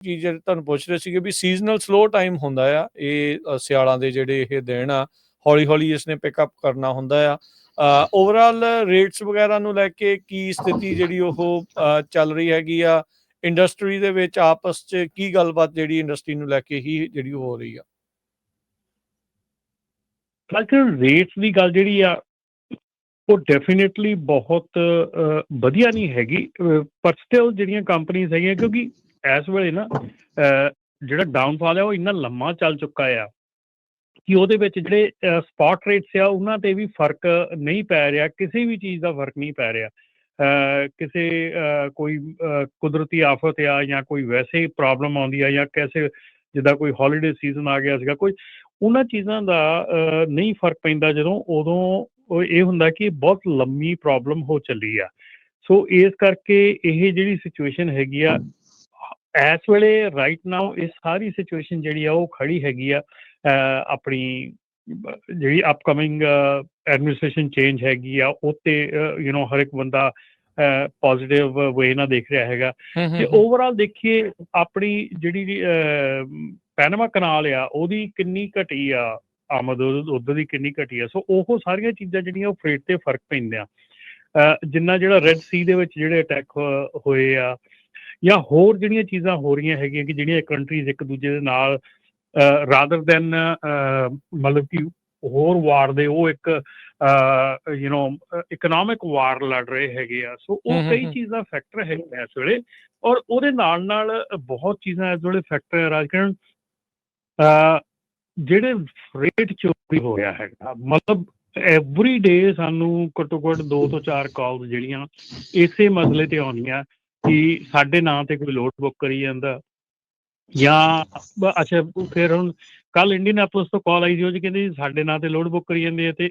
ਚੀਜ਼ ਜਿਹੜੀ ਤੁਹਾਨੂੰ ਪੁੱਛ ਰਹੇ ਸੀਗੇ ਵੀ ਸੀਜ਼ਨਲ ਸਲੋ ਟਾਈਮ ਹੁੰਦਾ ਆ ਇਹ ਸਿਆਲਾਂ ਦੇ ਜਿਹੜੇ ਇਹ ਦਿਨ ਆ ਹੌਲੀ ਹੌਲੀ ਇਸਨੇ ਪਿਕ ਅਪ ਕਰਨਾ ਹੁੰਦਾ ਆ। ਓਵਰਆਲ ਰੇਟਸ ਵਗੈਰਾ ਨੂੰ ਲੈ ਕੇ ਕੀ ਸਥਿਤੀ ਜਿਹੜੀ ਉਹ ਚੱਲ ਰਹੀ ਹੈਗੀ ਆ? ਇੰਡਸਟਰੀ ਦੇ ਵਿੱਚ ਆਪਸ 'ਚ ਕੀ ਗੱਲਬਾਤ ਜਿਹੜੀ ਇੰਡਸਟਰੀ ਨੂੰ ਲੈ ਕੇ ਹੀ ਜਿਹੜੀ ਹੋ ਰਹੀ ਆ? ਕਲਚਰ ਰੇਟਸ ਦੀ ਗੱਲ ਜਿਹੜੀ ਆ ਉਹ ਡੈਫੀਨਿਟਲੀ ਬਹੁਤ ਵਧੀਆ ਨਹੀਂ ਹੈਗੀ। ਅ, ਪਰ ਸਟਿਲ ਜਿਹੜੀਆਂ ਕੰਪਨੀਆਂ ਹੈਗੀਆਂ ਕਿਉਂਕਿ ਇਸ ਵੇਲੇ ਨਾ ਅ, ਜਿਹੜਾ ਡਾਊਨਫਾਲ ਹੈ ਉਹ ਇੰਨਾ ਲੰਮਾ ਚੱਲ ਚੁੱਕਾ ਆ ਕਿ ਉਹਦੇ ਵਿੱਚ ਜਿਹੜੇ ਸਪੌਟ ਰੇਟਸ ਆ ਉਹਨਾਂ ਤੇ ਵੀ ਫ਼ਰਕ ਨਹੀਂ ਪੈ ਰਿਹਾ ਕਿਸੇ ਵੀ ਚੀਜ਼ ਦਾ ਫ਼ਰਕ ਨਹੀਂ ਪੈ ਰਿਹਾ। ਕਿਸੇ ਕੋਈ ਕੁਦਰਤੀ ਆਫਤ ਆ ਜਾਂ ਕੋਈ ਵੈਸੇ ਪ੍ਰੋਬਲਮ ਆਉਂਦੀ ਆ ਜਾਂ ਕਿਸੇ ਜਿੱਦਾਂ ਕੋਈ ਹੌਲੀਡੇ ਸੀਜ਼ਨ ਆ ਗਿਆ ਸੀਗਾ ਕੋਈ ਉਹਨਾਂ ਚੀਜ਼ਾਂ ਦਾ ਨਹੀਂ ਫ਼ਰਕ ਪੈਂਦਾ ਜਦੋਂ ਉਦੋਂ ਇਹ ਹੁੰਦਾ ਕਿ ਬਹੁਤ ਲੰਮੀ ਪ੍ਰੋਬਲਮ ਹੋ ਚੱਲੀ ਆ। ਸੋ ਇਸ ਕਰਕੇ ਇਹ ਜਿਹੜੀ ਸਿਚੁਏਸ਼ਨ ਹੈਗੀ ਆ ਇਸ ਵੇਲੇ ਰਾਈਟ ਨਾਓ ਇਹ ਸਾਰੀ ਸਿਚੁਏਸ਼ਨ ਜਿਹੜੀ ਆ ਉਹ ਖੜੀ ਹੈਗੀ ਆ ਆਪਣੀ ਜਿਹੜੀ ਅਪਕਮਿੰਗ ਐਡਮਿਨਿਸਟ੍ਰੇਸ਼ਨ ਚੇਂਜ ਹੈਗੀ ਆ ਉੱਤੇ ਯੂ نو ਹਰ ਇੱਕ ਬੰਦਾ ਪੋਜ਼ਿਟਿਵ ਵੇ ਨਾਲ ਦੇਖ ਰਿਹਾ ਹੈਗਾ। ਤੇ ਓਵਰਆਲ ਦੇਖੀਏ ਆਪਣੀ ਜਿਹੜੀ ਪੈਨਮਾ ਕਨਾਲ ਆ ਉਹਦੀ ਕਿੰਨੀ ਘਟੀ ਆ ਆਮਦ ਉਧਰ ਦੀ ਕਿੰਨੀ ਘਟੀ ਆ। ਸੋ ਉਹ ਸਾਰੀਆਂ ਚੀਜ਼ਾਂ ਜਿਹੜੀਆਂ ਉਹ ਫਰੇਟ ਤੇ ਫ਼ਰਕ ਪੈਂਦੇ ਆ ਜਿੰਨਾ ਜਿਹੜਾ ਰੈੱਡ ਸੀ ਦੇ ਵਿੱਚ ਜਿਹੜੇ ਅਟੈਕ ਹੋਏ ਆ ਜਾਂ ਹੋਰ ਜਿਹੜੀਆਂ ਚੀਜ਼ਾਂ ਹੋ ਰਹੀਆਂ ਹੈਗੀਆਂ ਕਿ ਜਿਹੜੀਆਂ ਕੰਟਰੀਜ਼ ਇੱਕ ਦੂਜੇ ਦੇ ਨਾਲ ਰਾਦਰ ਦੈਨ ਮਤਲਬ ਕਿ ਹੋਰ ਵਾਰ ਦੇ ਉਹ ਇੱਕ ਯੂ نو ਇਕਨੋਮਿਕ ਵਾਰ ਲੜ ਰਹੇ ਹੈਗੇ ਆ। ਸੋ ਉਹ ਕਈ। ਚੀਜ਼ਾਂ ਫੈਕਟਰ ਹੈਗੀਆਂ ਇਸ ਵੇਲੇ ਔਰ ਉਹਦੇ ਨਾਲ ਨਾਲ ਬਹੁਤ ਚੀਜ਼ਾਂ ਇਸ ਵੇਲੇ ਫੈਕਟਰ ਰਾਜਕਰਨ। ਅਹ ਜਿਹੜੇ ਰੇਟ ਚੋਰੀ ਹੋ ਰਿਹਾ ਹੈਗਾ ਮਤਲਬ ਐਵਰੀ ਡੇ ਸਾਨੂੰ ਘੱਟੋ ਘੱਟ 2 ਤੋਂ 4 ਕਾਲਸ ਜਿਹੜੀਆਂ ਇਸੇ ਮਸਲੇ ਤੇ ਆਉਂਦੀਆਂ ਕਿ ਸਾਡੇ ਨਾਂ ਤੇ ਕੋਈ ਲੋਡ ਬੁੱਕ ਕਰੀ ਜਾਂਦਾ ਜਾਂ ਅੱਛਾ ਫਿਰ ਹੁਣ ਕੱਲ ਇੰਡੀਅਨ ਐਪਲਸ ਤੋਂ ਕਾਲ ਆਈ ਸੀ ਉਹ ਜੀ ਕਹਿੰਦੇ ਸਾਡੇ ਨਾਂ ਤੇ ਲੋਡ ਬੁੱਕ ਕਰੀ ਜਾਂਦੇ ਆ ਤੇ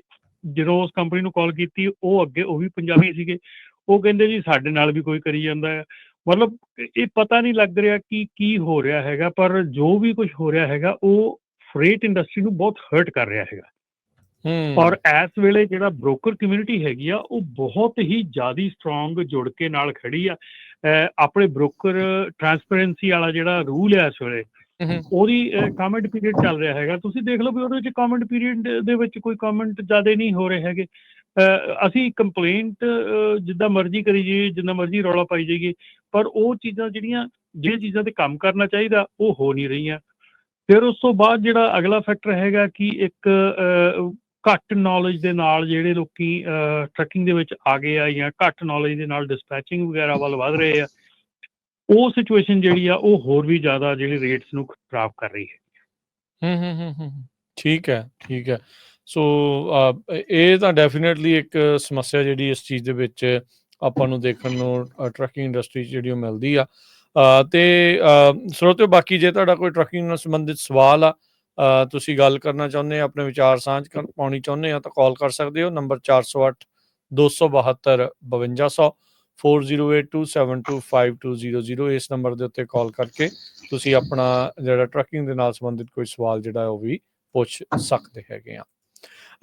ਜਦੋਂ ਉਸ ਕੰਪਨੀ ਨੂੰ ਕਾਲ ਕੀਤੀ ਉਹ ਅੱਗੇ ਉਹ ਵੀ ਪੰਜਾਬੀ ਸੀਗੇ ਉਹ ਕਹਿੰਦੇ ਜੀ ਸਾਡੇ ਨਾਲ ਵੀ ਕੋਈ ਕਰੀ ਜਾਂਦਾ ਹੈ ਮਤਲਬ ਇਹ ਪਤਾ ਨਹੀਂ ਲੱਗ ਰਿਹਾ ਕਿ ਕੀ ਹੋ ਰਿਹਾ ਹੈਗਾ ਪਰ ਜੋ ਵੀ ਕੁਝ ਹੋ ਰਿਹਾ ਹੈਗਾ ਉਹ ਫਰੇਟ ਇੰਡਸਟਰੀ ਨੂੰ ਬਹੁਤ ਹਰਟ ਕਰ ਰਿਹਾ ਹੈਗਾ। ਔਰ ਇਸ ਵੇਲੇ ਜਿਹੜਾ ਬ੍ਰੋਕਰ ਕਮਿਊਨਿਟੀ ਹੈਗੀ ਆ ਉਹ ਬਹੁਤ ਹੀ ਜ਼ਿਆਦੀ ਸਟਰੋਂਗ ਜੁੜ ਕੇ ਨਾਲ ਖੜੀ ਆ। ਆਪਣੇ ਬ੍ਰੋਕਰ ਟਰਾਂਸਪੇਰੈਂਸੀ ਵਾਲਾ ਜਿਹੜਾ ਰੂਲ ਹੈ ਇਸ ਵੇਲੇ ਉਹਦੀ ਕਮੈਂਟ ਪੀਰੀਅਡ ਚੱਲ ਰਿਹਾ ਹੈਗਾ। ਤੁਸੀਂ ਦੇਖ ਲਓ ਵੀ ਉਹਦੇ ਵਿੱਚ ਕਮੈਂਟ ਪੀਰੀਅਡ ਦੇ ਵਿੱਚ ਕੋਈ ਕਮੈਂਟ ਜ਼ਿਆਦਾ ਨਹੀਂ ਹੋ ਰਹੇ ਹੈਗੇ। ਅਸੀਂ ਕੰਪਲੇਂਟ ਜਿੱਦਾਂ ਮਰਜ਼ੀ ਕਰੀ ਜਾਈਏ ਜਿੰਨਾ ਮਰਜ਼ੀ ਰੌਲਾ ਪਾਈ ਜਾਈਏ ਪਰ ਉਹ ਚੀਜ਼ਾਂ ਜਿਹੜੀਆਂ ਜਿਹੜੀਆਂ ਚੀਜ਼ਾਂ ਤੇ ਕੰਮ ਕਰਨਾ ਚਾਹੀਦਾ ਉਹ ਹੋ ਨਹੀਂ ਰਹੀਆਂ। ਫਿਰ ਉਸ ਤੋਂ ਬਾਅਦ ਜਿਹੜਾ ਅਗਲਾ ਫੈਕਟਰ ਹੈਗਾ ਕਿ ਇੱਕ ਘੱਟ ਨੌਲੇਜ ਦੇ ਨਾਲ ਜਿਹੜੇ ਲੋਕੀ ਟਰੈਕਿੰਗ ਦੇ ਵਿੱਚ ਆ ਗਏ ਆ ਜਾਂ ਘੱਟ ਨੌਲੇਜ ਦੇ ਨਾਲ ਡਿਸਪੈਚਿੰਗ ਵਗੈਰਾ ਵੱਲ ਵਧ ਰਹੇ ਆ, ਉਹ ਸਿਚੁਏਸ਼ਨ ਜਿਹੜੀ ਆ, ਉਹ ਹੋਰ ਵੀ ਜ਼ਿਆਦਾ ਜਿਹੜੀ ਰੇਟਸ ਨੂੰ ਖਰਾਬ ਕਰ ਰਹੀ ਹੈ। ਹੂੰ ਹੂੰ ਹੂੰ ਠੀਕ ਹੈ ਠੀਕ ਹੈ। ਸੋ ਇਹ ਤਾਂ ਡੈਫੀਨਿਟਲੀ ਇੱਕ ਸਮੱਸਿਆ ਜਿਹੜੀ ਇਸ ਚੀਜ਼ ਦੇ ਵਿੱਚ ਆਪਾਂ ਨੂੰ ਦੇਖਣ ਨੂੰ ਟਰੱਕਿੰਗ ਇੰਡਸਟਰੀ ਜਿਹੜੀ ਉਹ ਮਿਲਦੀ ਆ। ਤੇ ਸਰੋਤਿਓ, ਬਾਕੀ ਜੇ ਤੁਹਾਡਾ ਕੋਈ ਟਰੱਕਿੰਗ ਨਾਲ ਸੰਬੰਧਿਤ ਸਵਾਲ ਆ ਤੁਸੀਂ ਗੱਲ ਕਰਨਾ ਚਾਹੁੰਦੇ ਆ, ਆਪਣੇ ਵਿਚਾਰ ਸਾਂਝ ਕਰ, ਪਾਉਣੀ ਚਾਹੁੰਦੇ ਆ, ਤਾਂ ਕਾਲ ਕਰ ਸਕਦੇ ਹੋ। ਨੰਬਰ 408 272 5200 4082725200 ਇਸ ਨੰਬਰ ਦੇ ਉੱਤੇ ਕਾਲ ਕਰਕੇ ਤੁਸੀਂ ਆਪਣਾ ਜਿਹੜਾ ਟਰੱਕਿੰਗ ਦੇ ਨਾਲ ਸੰਬੰਧਿਤ ਕੋਈ ਸਵਾਲ ਜਿਹੜਾ ਉਹ ਵੀ ਪੁੱਛ ਸਕਦੇ ਹੈਗੇ ਆ।